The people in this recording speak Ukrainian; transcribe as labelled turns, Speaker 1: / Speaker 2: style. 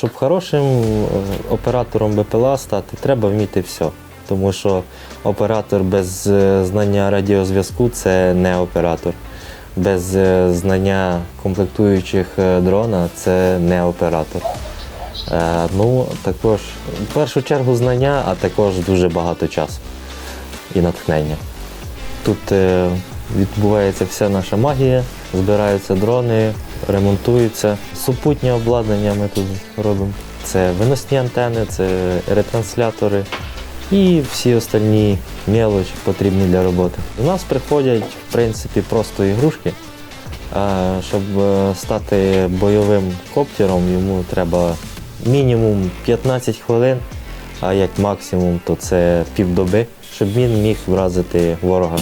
Speaker 1: Щоб хорошим е, оператором БПЛА стати, треба вміти все. Тому що оператор без е, знання радіозв'язку це не оператор. Без е, знання комплектуючих дрона це не оператор. Ну, також в першу чергу знання, а також дуже багато часу і натхнення. Тут відбувається вся наша магія, збираються дрони, ремонтуються. Супутнє обладнання ми тут робимо. Це виносні антени, це ретранслятори і всі остальні мелочі потрібні для роботи. До нас приходять, в принципі, просто ігрушки. Щоб е, стати бойовим коптером, йому треба мінімум 15 хвилин, а як максимум, то це півдоби, щоб він міг вразити ворога